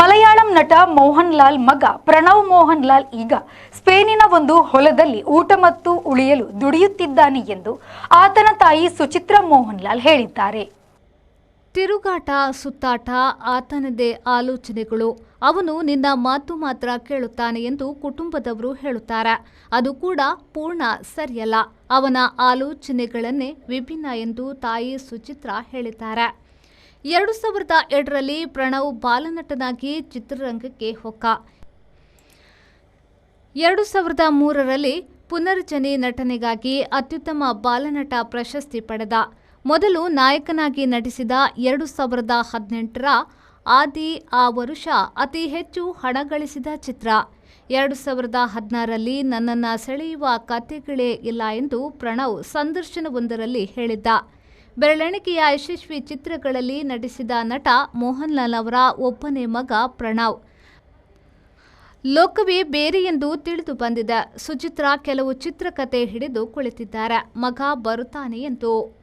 ಮಲಯಾಳಂ ನಟ ಮೋಹನ್ ಲಾಲ್ ಮಗ ಪ್ರಣವ್ ಮೋಹನ್ ಲಾಲ್ ಈಗ ಸ್ಪೇನಿನ ಒಂದು ಹೊಲದಲ್ಲಿ ಊಟ ಮತ್ತು ಉಳಿಯಲು ದುಡಿಯುತ್ತಿದ್ದಾನೆ ಎಂದು ಆತನ ತಾಯಿ ಸುಚಿತ್ರ ಮೋಹನ್ ಲಾಲ್ ಹೇಳಿದ್ದಾರೆ. ತಿರುಗಾಟ, ಸುತ್ತಾಟ, ಆತನದೇ ಆಲೋಚನೆಗಳು, ಅವನು ನಿನ್ನ ಮಾತು ಮಾತ್ರ ಕೇಳುತ್ತಾನೆ ಎಂದು ಕುಟುಂಬದವರು ಹೇಳುತ್ತಾರೆ. ಅದು ಕೂಡ ಪೂರ್ಣ ಸರಿಯಲ್ಲ. ಅವನ ಆಲೋಚನೆಗಳನ್ನೇ ವಿಭಿನ್ನ ಎಂದು ತಾಯಿ ಸುಚಿತ್ರ ಹೇಳಿದ್ದಾರೆ. ಎರಡು ಸಾವಿರದ ಎರಡರಲ್ಲಿ ಪ್ರಣವ್ ಬಾಲನಟನಾಗಿ ಚಿತ್ರರಂಗಕ್ಕೆ ಹೊಕ್ಕ. ಎರಡು ಸಾವಿರದ ಮೂರರಲ್ಲಿ ಪುನರ್ಜನಿ ನಟನೆಗಾಗಿ ಅತ್ಯುತ್ತಮ ಬಾಲನಟ ಪ್ರಶಸ್ತಿ ಪಡೆದ. ಮೊದಲು ನಾಯಕನಾಗಿ ನಟಿಸಿದ ಎರಡು ಸಾವಿರದ ಹದಿನೆಂಟರ ಆದಿ ಆ ವರುಷ ಅತಿ ಹೆಚ್ಚು ಹಣ ಗಳಿಸಿದ ಚಿತ್ರ. ಎರಡು ಸಾವಿರದ ಹದಿನಾರರಲ್ಲಿ ನನ್ನನ್ನು ಸೆಳೆಯುವ ಕಥೆಗಳೇ ಇಲ್ಲ ಎಂದು ಪ್ರಣವ್ ಸಂದರ್ಶನವೊಂದರಲ್ಲಿ ಹೇಳಿದ್ದ. ಬೆರಳೆಣಿಕೆಯ ಯಶಸ್ವಿ ಚಿತ್ರಗಳಲ್ಲಿ ನಟಿಸಿದ ನಟ ಮೋಹನ್ಲಾಲ್ ಅವರ ಒಬ್ಬನೇ ಮಗ ಪ್ರಣವ್. ಲೋಕವೇ ಬೇರೆ ಎಂದು ತಿಳಿದು ಬಂದಿದೆ. ಸುಚಿತ್ರ ಕೆಲವು ಚಿತ್ರಕಥೆ ಹಿಡಿದು ಕುಳಿತಿದ್ದಾರೆ. ಮಗ ಬರುತ್ತಾನೆ ಎಂದು